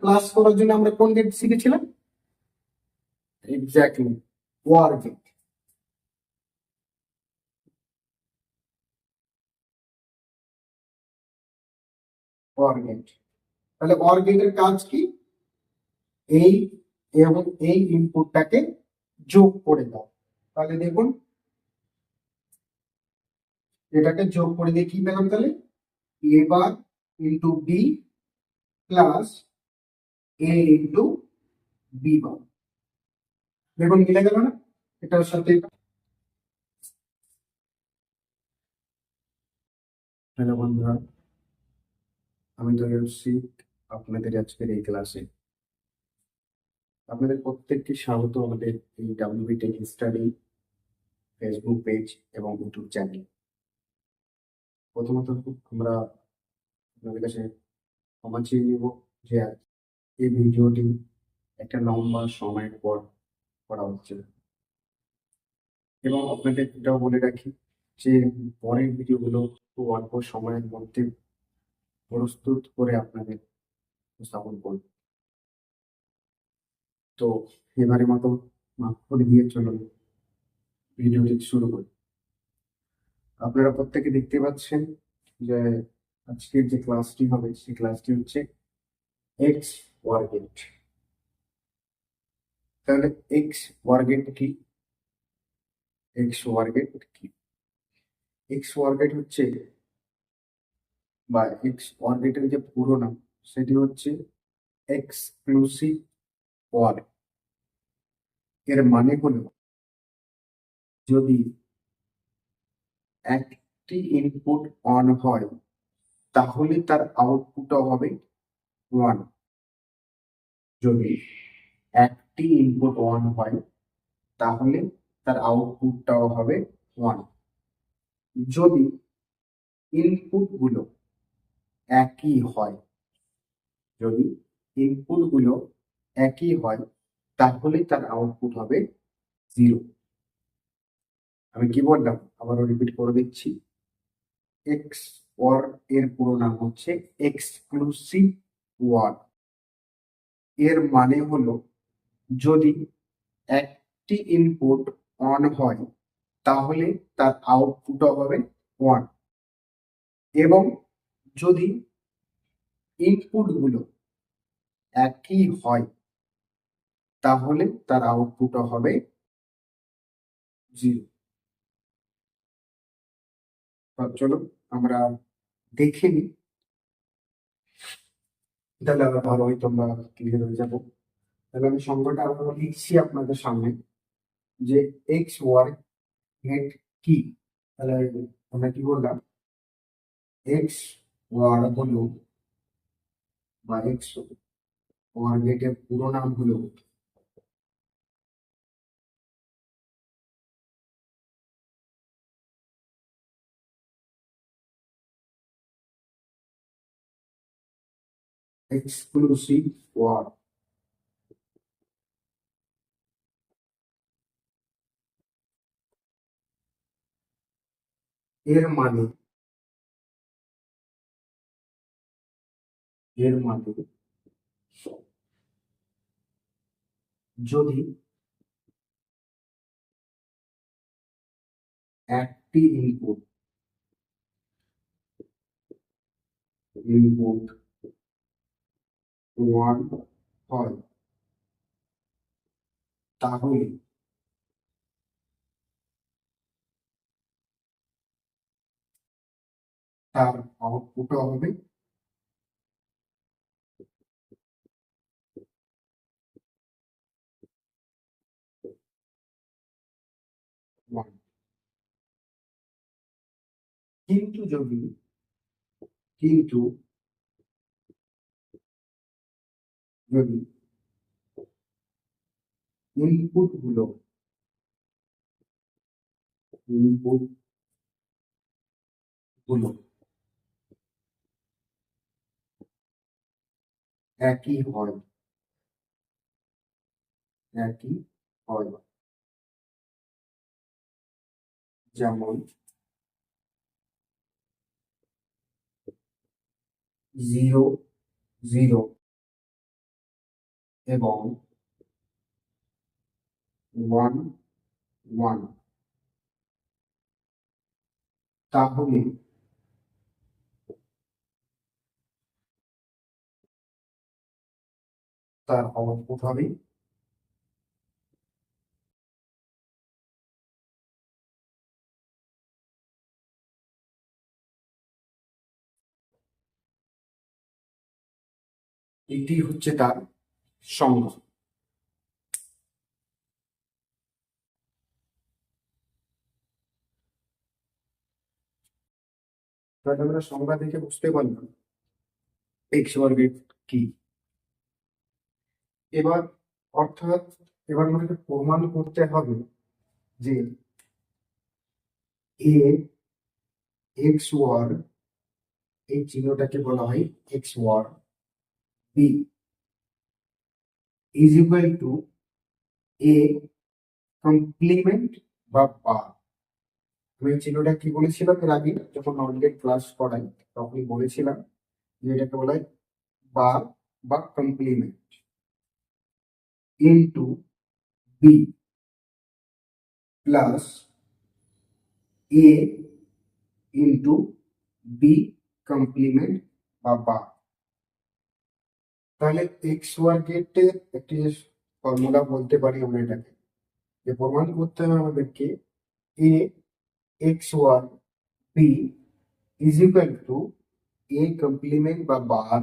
Plus করার জন্য আমরা কোন গেট শিখেছিলাম? Exactly OR gate OR gate তাহলে ওয়ার গেটের কাজ কি? এই এবং এই ইনপুটটাকে যোগ করে দাও। তাহলে দেখুন এটাকে যোগ করে দিয়ে কি পেলাম তাহলে? A bar into B plus A into B bar দেখুন মিলে গেল না? এটার সাথে হ্যালো বন্ধুরা, আমি শিখ আপনাদের আজকের এই ক্লাসে। আপনাদের প্রত্যেককে স্বাগত আমাদের এই WB tech study Facebook page এবং ইউটিউব চ্যানেল প্রথমত আমরা আপনাদের কাছে ক্ষমা চেয়ে নিব যে এই ভিডিওটি একটা লম্বা সময়ের পর করা হচ্ছে এবং আপনাদের এটাও বলে রাখি যে পরের ভিডিওগুলো খুব অল্প সময়ের মধ্যে প্রস্তুত করে আপনাদের উপস্থাপন করব। তো এবারে মতো মাফ করে দিয়ে চলুন ভিডিওটি শুরু করি। আপনারা প্রত্যেকে দেখতে পাচ্ছেন যে আজকের যে ক্লাসটি হবে, সেই ক্লাসটি হচ্ছে এক্স ওয়ার্গেট তাহলে এক্স ওয়ার্গেট কি? এক্স ওয়ার্গেট কি? এক্স ওয়ার্গেট হচ্ছে বা এক্স ওয়ার্গেটের যে পুরো নাম, সেটি হচ্ছে এক্সক্লুসিভ ওয়ার এর মানে হলো যদি একটি ইনপুট অন হয়, তাহলে তার আউটপুটও হবে ওয়ান যদি একটি ইনপুট ওয়ান হয়, তাহলে তার আউটপুটটাও হবে ওয়ান যদি ইনপুটগুলো একই হয়, যদি ইনপুটগুলো একই হয়, তাহলে তার আউটপুট হবে জিরো আমি কি বললাম? আবারও রিপিট করে দিচ্ছি। এক্স ওয়ার এর পুরো নাম হচ্ছে এক্সক্লুসিভ ওয়ার এর মানে হলো, যদি একটি ইনপুট অন হয়, তাহলে তার আউটপুটও হবে ওয়ান এবং যদি ইনপুটগুলো একই হয়, তাহলে তার আউটপুটও হবে জিরো চলো আমরা দেখে নিই তাহলে আবার ভালো হয়, তোমরা ক্লিয়ার হয়ে যাব। তাহলে আমি সংখ্যাটা আবার লিখছি আপনাদের সামনে, যে এক্স ওয়াই নেট কি? তাহলে আমরা কি বললাম? এক্স ওয়ার হলো, বা এক্স ওয়ার নেটের পুরো নাম হলো exclusive war এর মানে এর মানে যদি একটি ইনপুট ইনপুট ওয়ান হয়। তাহলে তার আউটপুটও হবে কিন্তু যদি কিন্তু যদি ইনপুটগুলো ইনপুটগুলো একই হয় একই হয়। যেমন জিরো জিরো এবং ওয়ান ওয়ান তাহলে তার আউটপুট হবে? এটি হচ্ছে তার সংজ্ঞা আমরা সংজ্ঞা দেখে বুঝতে পারলাম। এক্স বর্গের কি? এবার অর্থাৎ এবার আমাদের প্রমাণ করতে হবে যে এ এক্স ওয়ার এই চিহ্নটাকে বলা হয় X OR B is equal to A complement বা বার আমি চিহ্নটা কি বলেছিলাম এর আগে? যখন অনলাইন ক্লাস করাই, তখনই বলেছিলাম যে এটাকে বলা হয় বার বা complement into B plus A into B complement বা বার তাহলে এক্স ওয়ার্গেটের একটি ফর্মুলা বলতে পারি আমরা এটাকে। যে প্রমাণ করতে হবে আমাদেরকে A X one B is equal to A complement বা bar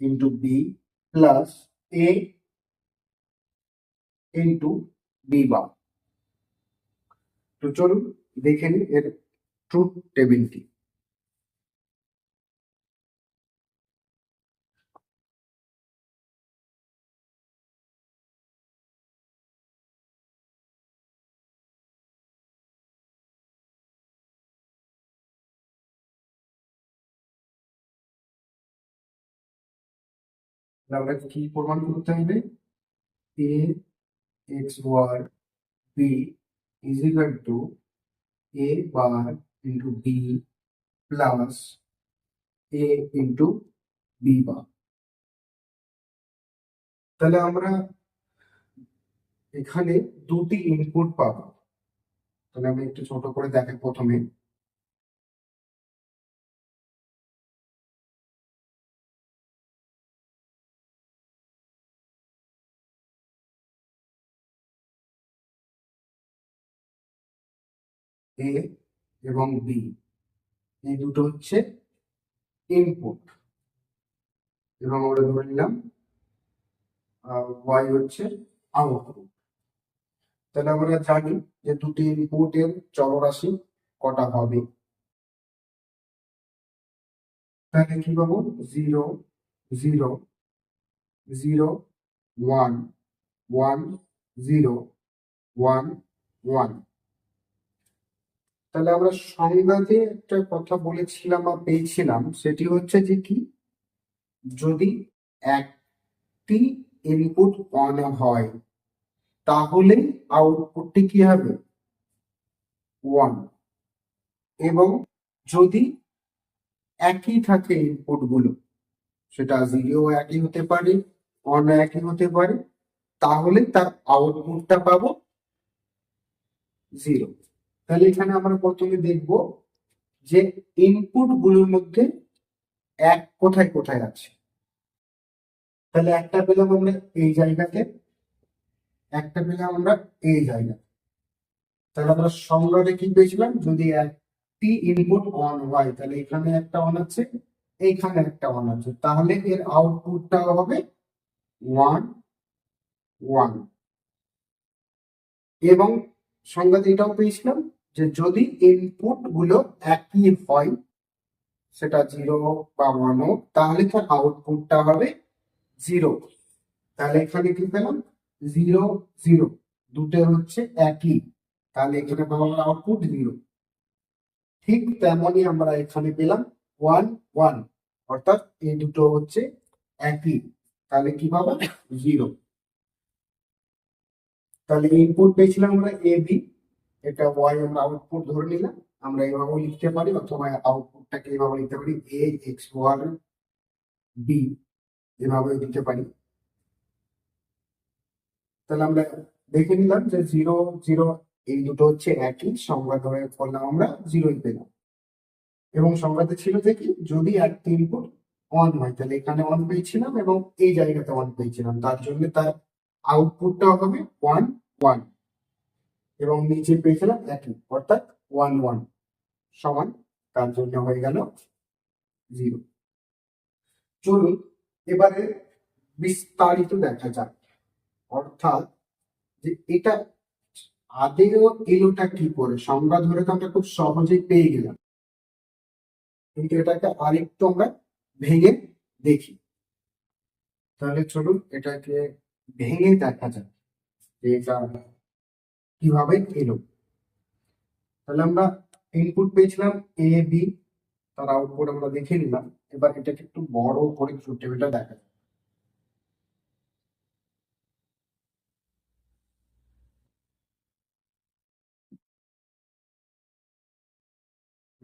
into B plus A into B bar তো চলুন দেখে নিই এর ট্রুথ টেবিলটি আমরা কি প্রমাণ করতে হবে? A X OR B is equal to A bar into B plus A into B bar তাহলে আমরা এখানে দুটি ইনপুট পাবো। তাহলে আমি একটু ছোট করে দেখাই প্রথমে। এ এবং বি এই দুটো হচ্ছে ইনপুট এবং আমরা ধরে নিলাম ওয়াই হচ্ছে আউটপুট তাহলে আমরা জানি যে দুটি ইনপুটের চলরাশি কটা হবে। তাহলে কি পাবো? Zero zero zero one one zero one one তাহলে আমরা সংজ্ঞাতে একটা কথা বলেছিলাম বা পেয়েছিলাম, সেটি হচ্ছে যে কি? যদি একটি ইনপুট অন হয়, তাহলে আউটপুটটি কি হবে? ওয়ান এবং যদি একই থাকে ইনপুটগুলো, সেটা জিরো একই হতে পারে অন একই হতে পারে, তাহলে তার আউটপুটটা পাবো জিরো তাহলে এখানে আমরা প্রথমে দেখব যে ইনপুটগুলোর মধ্যে এক কোথায় কোথায় আছে। তাহলে একটা পেলাম আমরা এই জায়গাতে, একটা পেলাম আমরা এই জায়গাতে। তাহলে আমরা সংজ্ঞাটা কি পেয়েছিলাম? যদি একটি ইনপুট অন হয়, তাহলে এখানে একটা অন আছে এইখানে একটা অন আছে। তাহলে এর আউটপুটটা হবে ওয়ান ওয়ান এবং সংজ্ঞাতে এটাও পেয়েছিলাম যে যদি ইনপুটগুলো একই হয়, সেটা জিরো বা ওয়ান হোক, তাহলে তার আউটপুটটা হবে জিরো তাহলে এখানে কি পেলাম? জিরো জিরো দুটো হচ্ছে একই। তাহলে এখানে পাবো আউটপুট জিরো ঠিক তেমনই আমরা এখানে পেলাম ওয়ান ওয়ান অর্থাৎ এই দুটো হচ্ছে একই। তাহলে কি পাবো? জিরো তাহলে ইনপুট পেয়েছিলাম আমরা এ বি এটা ওয়াই আমরা আউটপুট ধরে নিলাম, আমরা এভাবেও লিখতে পারি অথবা আউটপুটটাকে এভাবে লিখতে পারি এ এক্স ওয়ান বি এভাবে দিতে পারি। তাহলে আমরা দেখে নিলাম যে জিরো জিরো এই দুটো হচ্ছে একই, সংজ্ঞা ধরে করলাম আমরা জিরোই পেলাম। এবং সংজ্ঞাতে ছিল যে কি, যদি একটা ইনপুট অন হয়, তাহলে এখানে অন পেয়েছিলাম এবং এই জায়গাতে অন পেয়েছিলাম, তার জন্য তার আউটপুটটা হবে ওয়ান ওয়ান এবং নিচে পেয়েছিলাম একই অর্থাৎ ওয়ান ওয়ান সমান, তার জন্য হয়ে গেল জিরো চলুন, এবারে বিস্তারিত দেখা যাক। অর্থাৎ যে এটা আদেও এলোটা কি করে? সংজ্ঞা ধরে তো আমরা খুব সহজেই পেয়ে গেলাম। কিন্তু এটাকে আরেকটু আমরা ভেঙে দেখি। তাহলে চলুন, এটাকে ভেঙে দেখা যাক এটা কীভাবে এলো? তাহলে আমরা ইনপুট পেয়েছিলাম এ বি তার আউটপুট আমরা দেখে নিলাম। এবার এটাকে একটু বড় করে টেবিলটা দেখা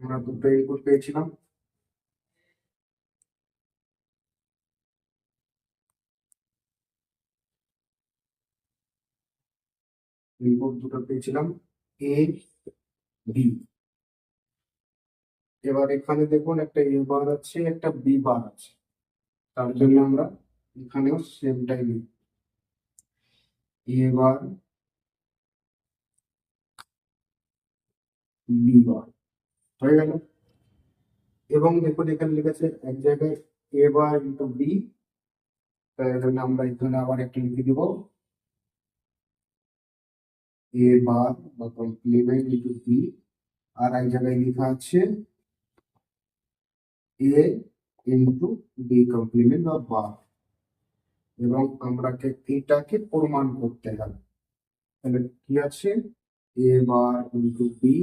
আমরা দুটো ইনপুট পেয়েছিলাম। ইনপুট দুটো পেয়েছিলাম এ বি এবার এখানে দেখুন একটা এ বার আছে, একটা বি বার আছে। তার জন্য আমরা এখানেও সেমটাই লিখব এ বার বি বার হয়ে গেল। এবং দেখুন এখানে লিখেছে এক জায়গায় এ বার ইন্টু বি তাই আমরা এখানে আবার একটা লিখে দিব। এ বার বা কমপ্লিমেন্ট ইন্টু বি আর এক জায়গায় লেখা আছে এ ইন্টু বি কমপ্লিমেন্ট বা বার এবং আমরা এটাকে প্রমাণ করতে হবে। তাহলে কি আছে? A bar into B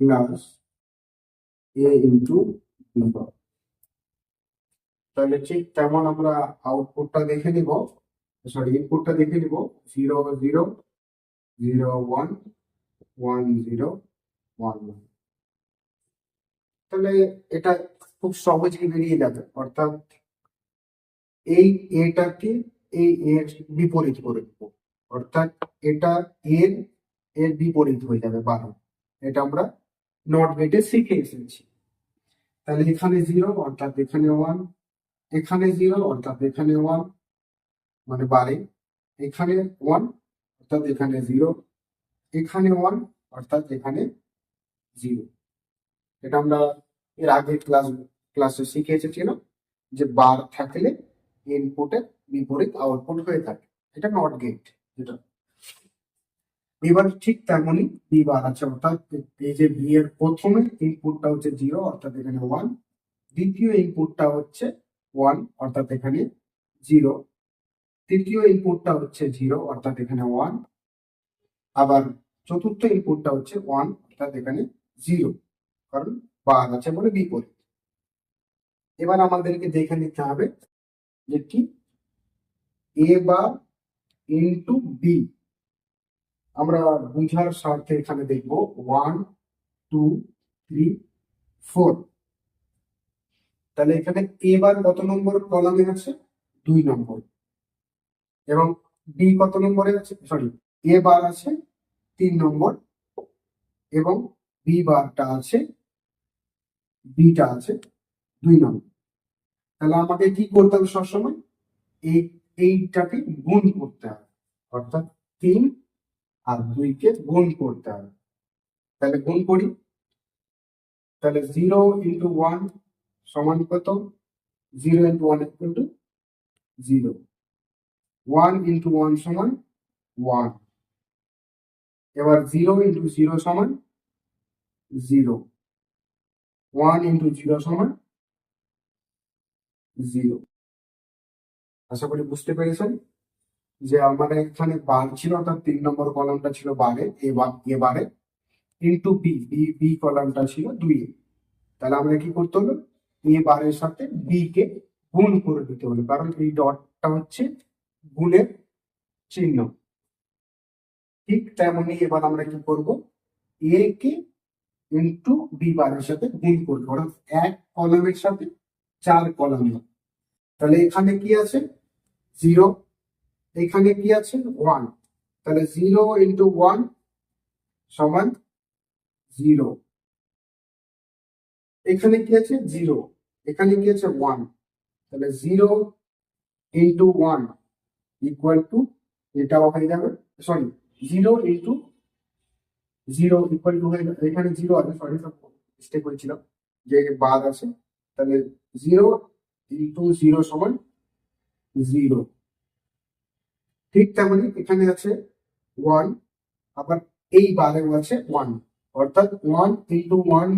plus A into B bar তাহলে ঠিক তেমন আমরা আউটপুটটা দেখে নিব। সরি ইনপুটটা দেখে নিব। Zero zero zero one one zero one one তাহলে এটা খুব সহজেই বেরিয়ে যাবে, অর্থাৎ এই এটাকে এই এর বিপরীত করে দেবো। অর্থাৎ এটা এর এর বিপরীত হয়ে যাবে বারো। এটা আমরা নট গেটে শিখে এসেছি। তাহলে এখানে জিরো অর্থাৎ এখানে ওয়ান এখানে জিরো অর্থাৎ এখানে ওয়ান মানে বারে। এখানে ওয়ান অর্থাৎ এখানে জিরো এখানে ওয়ান অর্থাৎ এখানে জিরো এটা আমরা এর আগে ক্লাস ক্লাসে শিখে এসেছিলাম যে বার থাকলে ইনপুটের বিপরীত আউটপুট হয়ে থাকে। এটা নট গেট যেটা। এবার ঠিক তেমনই বি বার আছে, অর্থাৎ এই যে বি এর প্রথমে ইনপুটটা হচ্ছে জিরো অর্থাৎ এখানে ওয়ান দ্বিতীয় ইনপুটটা হচ্ছে ওয়ান অর্থাৎ এখানে জিরো তৃতীয় ইনপুটটা হচ্ছে জিরো অর্থাৎ এখানে ওয়ান আবার চতুর্থ ইনপুটটা হচ্ছে ওয়ান অর্থাৎ এখানে জিরো কারণ বার আছে বলে বিপরীত। এবার আমাদেরকে দেখে নিতে হবে যে কি? এ বার ইন্টু বি আমরা বুঝার স্বার্থে এখানে দেখব ওয়ান টু থ্রি ফোর তাহলে এখানে এ বার কত নম্বর কলামে আছে? দুই নম্বর। এবং বি কত নম্বরে আছে? সরি এ বার আছে, তিন নম্বর, এবং বি বারটা আছে বিটা আছে, দুই নম্বর। তাহলে আমাকে কি করতে হবে সবসময়? এই, এইটাকে গুণ করতে হবে। অর্থাৎ তিন আর দুইকে গুণ করতে হবে। তাহলে গুণ করি। তাহলে জিরো ইন্টু ওয়ান সমান কত? Zero into one equal to zero one into one সমান ওয়ান। এবার জিরো ইন্টু জিরো সমান জিরো। ওয়ান ইন্টু জিরো সমান জিরো। আশা করি বুঝতে পেরেছেন যে আমার এখানে বার ছিল, অর্থাৎ তিন নম্বর কলামটা ছিল বারে এবার ইন্টু বি বি বি কলামটা ছিল দুই তাহলে আমরা কি করতে হলো এ বারের সাথে বি কে গুণ করে দিতে হলো কারণ এই ডটটা হচ্ছে গুণের চিহ্ন। ঠিক তেমনি এবার আমরা কি করব? এ কে ইন্টু বি বারের সাথে গুণ করব। অর্থাৎ এক কলামের সাথে চার কলামে। তাহলে এখানে কি আছে? জিরো এখানে কি আছে? ওয়ান তাহলে জিরো ইন্টু ওয়ান সমান জিরো এখানে কি আছে? জিরো এখানে কি আছে? ওয়ান তাহলে zero into one equal to এটাও হয়ে যাবে sorry zero into zero equal to হয়ে যাবে, এখানে জিরো আছে সরি সব মিস্টেক হয়েছিলাম যে বাদ আছে, তাহলে জিরো ইন্টু জিরো সমান জিরো ঠিক তেমনি এখানে আছে ওয়ান আবার এই বারেও আছে ওয়ান অর্থাৎ ওয়ান ইন্টু ওয়ান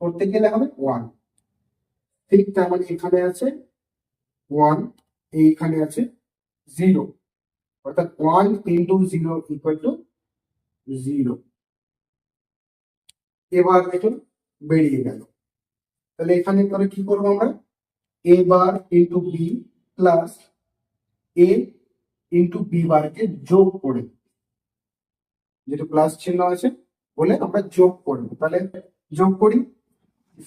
করতে গেলে হবে ওয়ান ঠিক তেমনি এখানে আছে ওয়ান এইখানে আছে জিরো। অর্থাৎ one into zero equal to zero. এবার দেখুন, বেরিয়ে গেল। তাহলে এখানে তাহলে কি করব আমরা? A bar into B plus A into B যোগ করে যেটা প্লাস চিহ্ন আছে, বলে আমরা যোগ করব তাহলে যোগ করি।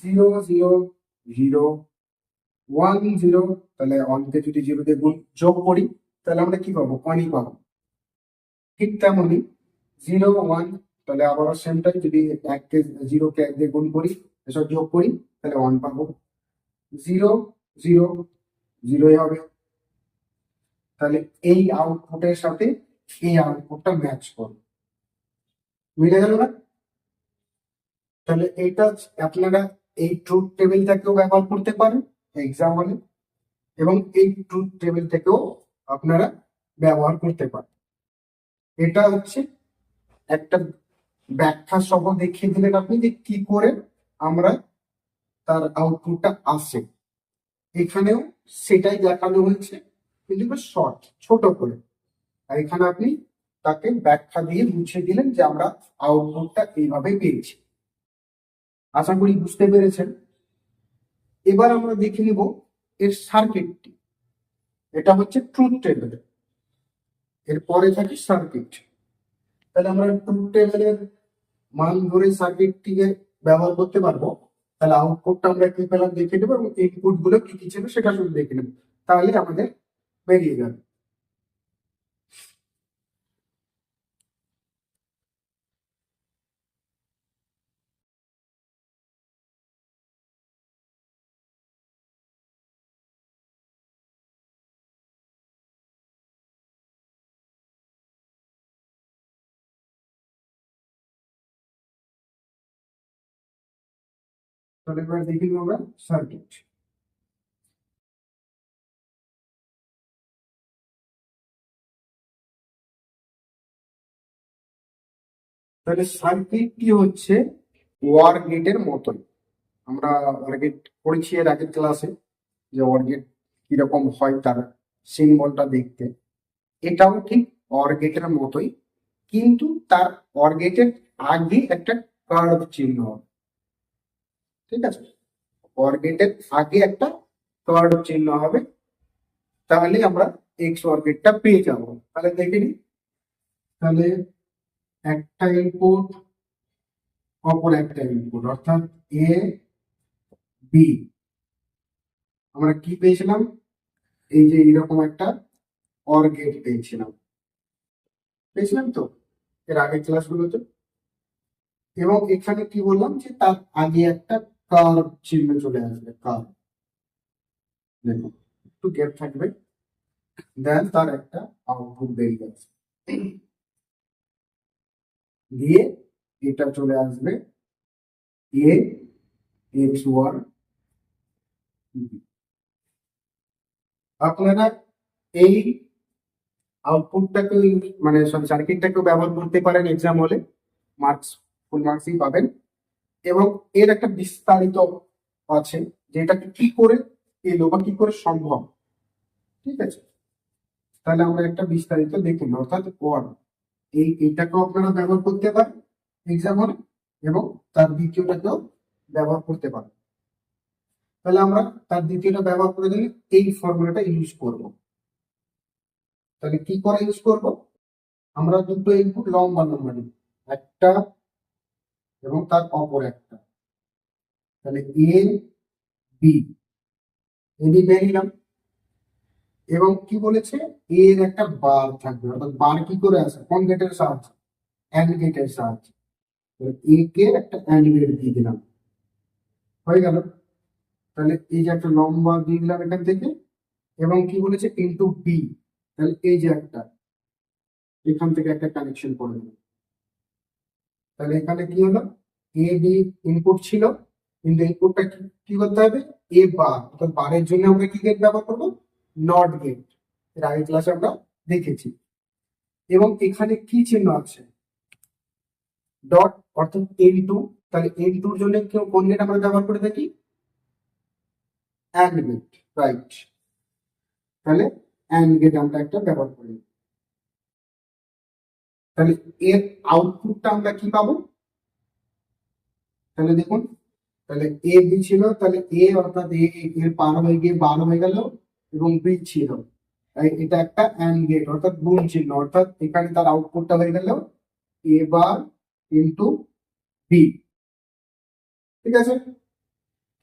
Zero zero zero one zero তাহলে অঙ্কে যদি জিরো দিয়ে গুণ যোগ করি তাহলে আমরা কি পাবো? ওয়ানই পাবো। ঠিক তেমনই জিরো ওয়ান, তাহলে আবারও সেমটাই যদি এককে জিরোকে এক দিয়ে গুণ করি, এসব যোগ করি, তাহলে ওয়ান পাবো। জিরো জিরো, জিরোই হবে। তাহলে এই আউটপুটের সাথে এই আউটপুটটা ম্যাচ করবে। মিলে গেল না? তাহলে এইটা আপনারা এই ট্রুথ টেবিলটাকেও ব্যবহার করতে পারেন এক্সাম্পলে এবং এই ট্রুথ টেবিল থেকেও আপনারা ব্যবহার করতে পারেন। এটা হচ্ছে একটা ব্যাখ্যা সহ দেখিয়ে দিলেন আপনি যে কি করে আমরা তার আউটপুটটা আসে। এখানেও সেটাই দেখানো হয়েছে। কিন্তু শর্ট ছোট করে। আর এখানে আপনি তাকে ব্যাখ্যা দিয়ে বুঝিয়ে দিলেন যে আমরা আউটপুটটা এইভাবে পেয়েছি। আশা করি বুঝতে পেরেছেন। এবার আমরা দেখে নিব এর সার্কিটটি এটা হচ্ছে ট্রুথ টেবিল এরপরে থাকে সার্কিট তাহলে আমরা ট্রুথ টেবিলের মান ধরে সার্কিটটিকে ব্যবহার করতে পারব। তাহলে আউটপুটটা আমরা কি পেলাম দেখে নেব এবং ইনপুটগুলো কি কি ছিল সেটা শুধু দেখে নেব। তাহলে আমাদের বেরিয়ে যাবে। তাহলে এবার দেখে নেব আমরা সার্কিট তাহলে সার্কিটটি হচ্ছে ওয়ার গেটের মতোই। আমরা ওয়ার গেট পড়েছি এর আগের ক্লাসে যে ওয়ার গেট কীরকম হয় তার সিম্বলটা দেখতে। এটাও ঠিক অর গেটের মতোই, কিন্তু তার অর গেটের আগে একটা কার্ভ চিহ্ন হবে। ঠিক আছে? অর গেটের আগে একটা কার্ভ চিহ্ন হবে। তাহলে আমরা এক্স অর গেটটা পেয়ে যাব। তাহলে দেখে নিই। তাহলে একটা ইনপুট অপর একটা ইনপুট অর্থাৎ এ বি আমরা কি পেয়েছিলাম? এই যে এরকম একটা অর গেট পেয়েছিলাম। পেয়েছিলাম তো? এর আগের ক্লাসগুলোতে এবং এখানে কি বললাম যে তার আগে একটা কার চিহ্ন চলে আসবে? কার? দেখুন, একটু গ্যাপ থাকবে। দেন তার একটা আউটপুট বেরিয়ে আসবে। দিয়ে এটা চলে আসবে এ এক্স ওয়ান আপনারা এই আউটপুটটাকে মানে সার্কিটটাকেও ব্যবহার করতে পারেন এক্সাম হলে মার্কস ফুল মার্কসই পাবেন। এবং এর একটা বিস্তারিত আছে যে এটাকে কি করে এলো বা কি করে সম্ভব? ঠিক আছে? তাহলে আমরা একটা বিস্তারিত দেখুন অর্থাৎ ওয়ান এই এটাকেও আপনারা ব্যবহার করতে পারেন এক্সাম হলে এবং তার দ্বিতীয়টাকেও ব্যবহার করতে পারেন। তাহলে আমরা তার দ্বিতীয়টা ব্যবহার করে দিলে এই ফর্মুলাটা ইউজ করব। তাহলে কি করে ইউজ করব? আমরা দুটো ইনপুট লম্বা লম্বা নিই। একটা এবং তার অপর একটা। তাহলে এ বি এ বি বের নিলাম। এবং কি বলেছে? এর একটা বার থাকবে। অর্থাৎ বার কি করে আসে কোন গেটের সাহায্যে? অ্যান্ড গেটের সাহায্যে। এ কে একটা অ্যান্ড গেট দিয়ে দিলাম। হয়ে গেল। তাহলে এই যে একটা লম্বা দিয়ে দিলাম এখান থেকে। এবং কি বলেছে? ইন্টু বি তাহলে এই যে একটা। এখান থেকে একটা কানেকশন করে দিলাম। তাহলে এখানে কি হলো? এ বি ইনপুট ছিল। কিন্তু ইনপুটটা কি করতে হবে? এ বার অর্থাৎ বারের জন্য আমরা কি গেট ব্যবহার করব? নট গেটের আগের ক্লাসে আমরা দেখেছি। এবং এখানে কি চিহ্ন আছে? ডট অর্থাৎ এন টু তাহলে এন টুর জন্য কেউ কোন গেট আমরা ব্যবহার করে থাকি? অ্যান্ড গেট রাইট তাহলে অ্যান্ড গেট আমরা একটা ব্যবহার করি। তাহলে এর আউটপুটটা আমরা কি পাবো? তাহলে দেখুন, তাহলে এ বি ছিল, তাহলে এ অর্থাৎ এ এর পার হয়ে গিয়ে বার হয়ে গেল এবং বি ছিল। এটা একটা অ্যান্ড গেট অর্থাৎ গুণ চিহ্ন, অর্থাৎ এখানে তার আউটপুটটা হয়ে গেল এ বার ইন্টু বি ঠিক আছে?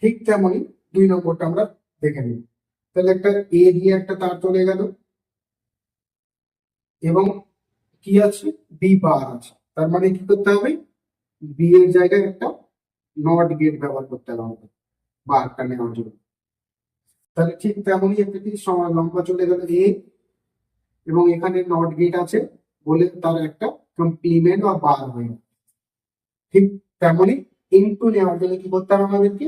ঠিক তেমনই দুই নম্বরটা আমরা দেখে নিই তাহলে একটা এ দিয়ে একটা তার চলে গেল এবং কি আছে? বি বার আছে। তার মানে কি করতে হবে? বি এর জায়গায় একটা নট গেট ব্যবহার করতে হবে আমাদের বারটা নেওয়ার জন্য। তাহলে ঠিক তেমনই একটা কি লম্বা চলে গেল এ এবং এখানে নট গেট আছে বলে তার একটা কমপ্লিমেন্ট বা বার হয়ে। ঠিক তেমনই ইনটু নেওয়ার জন্য কি করতে হবে আমাদেরকে?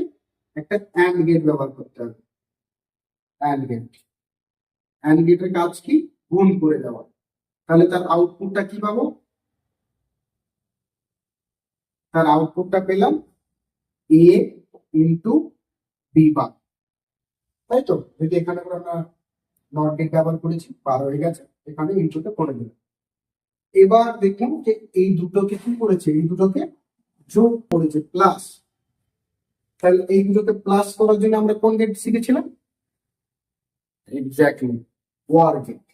একটা অ্যান্ড গেট ব্যবহার করতে হবে। অ্যান্ড গেট অ্যান্ড গেটের কাজ কি? গুণ করে দেওয়া। তাহলে তার আউটপুটটা কি পাবো? তার আউটপুটটা পেলাম এ ইন্টু বি বার তাই তো? যদি এখানে আমরা নট গেট ব্যবহার করেছি বার হয়ে গেছে, এখানে ইন্টুটা করে দিলাম এবার দেখুন যে এই দুটোকে কি করেছে? এই দুটোকে যোগ করেছে প্লাস তাহলে এই দুটোকে প্লাস করার জন্য আমরা কোন গেট শিখেছিলাম? Exactly OR gate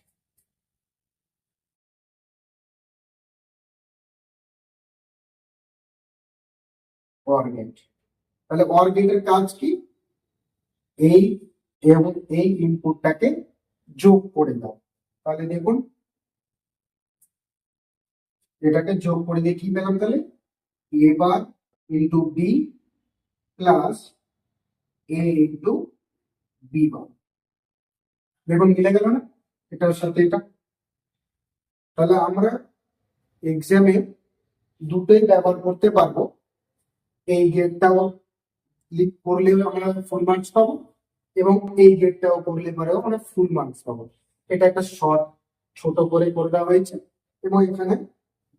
OR gate তাহলে ওয়ার গেটের কাজ কি? এই এবং এই ইনপুটটাকে যোগ করে দাও। তাহলে দেখুন, এটাকে যোগ করে দিয়ে কি পেলাম তাহলে? A bar into B plus A into B bar দেখুন মিলে গেল না? এটার সাথে এটা। তাহলে আমরা এক্সামে দুটোই ব্যবহার করতে পারব। এই গেটটাও ক্লিক করলেও আমরা ফুল মার্কস পাবো এবং এই গেটটাও করলে পরেও আমরা ফুল মার্কস পাবো। এটা একটা শর্ট ছোট করে করে দেওয়া হয়েছে এবং এখানে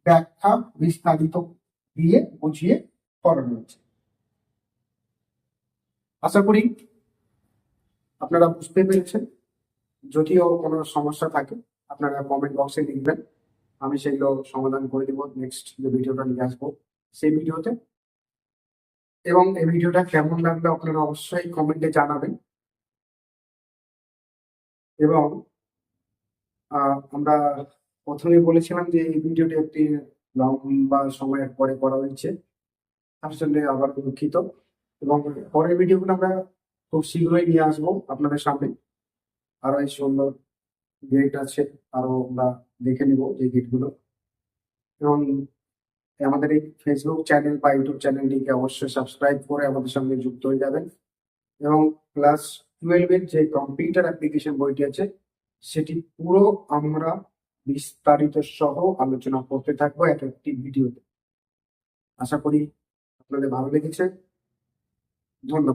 ব্যাখ্যা বিস্তারিত দিয়ে বুঝিয়ে করানো হয়েছে। আশা করি আপনারা বুঝতে পেরেছেন। যদিও কোনো সমস্যা থাকে, আপনারা কমেন্ট বক্সে লিখবেন। আমি সেগুলো সমাধান করে দিব। নেক্সট যে ভিডিওটা নিয়ে আসব, সেই ভিডিওতে এবং এই ভিডিওটা কেমন লাগল আপনারা অবশ্যই কমেন্টে জানাবেন। এবং আমরা প্রথমে বলেছিলাম যে এই ভিডিওটি একটি লম্বা সময়ের পরে করা হয়েছে। তার জন্য আবার দুঃখিত। এবং পরের ভিডিওগুলো আমরা খুব শীঘ্রই নিয়ে আসব আপনাদের সামনে। আরও এই সুন্দর গেট আছে, আরও আমরা দেখে নিব এই গেটগুলো এবং আমাদের এই ফেসবুক চ্যানেল বা ইউটিউব চ্যানেলটিকে অবশ্যই সাবস্ক্রাইব করে আমাদের সঙ্গে যুক্ত হয়ে যাবেন। এবং ক্লাস টুয়েলভের যে কম্পিউটার অ্যাপ্লিকেশন বইটি আছে, সেটি পুরো আমরা বিস্তারিত সহ আলোচনা করতে থাকব এক একটি ভিডিওতে আশা করি আপনাদের ভালো লেগেছে। ধন্যবাদ।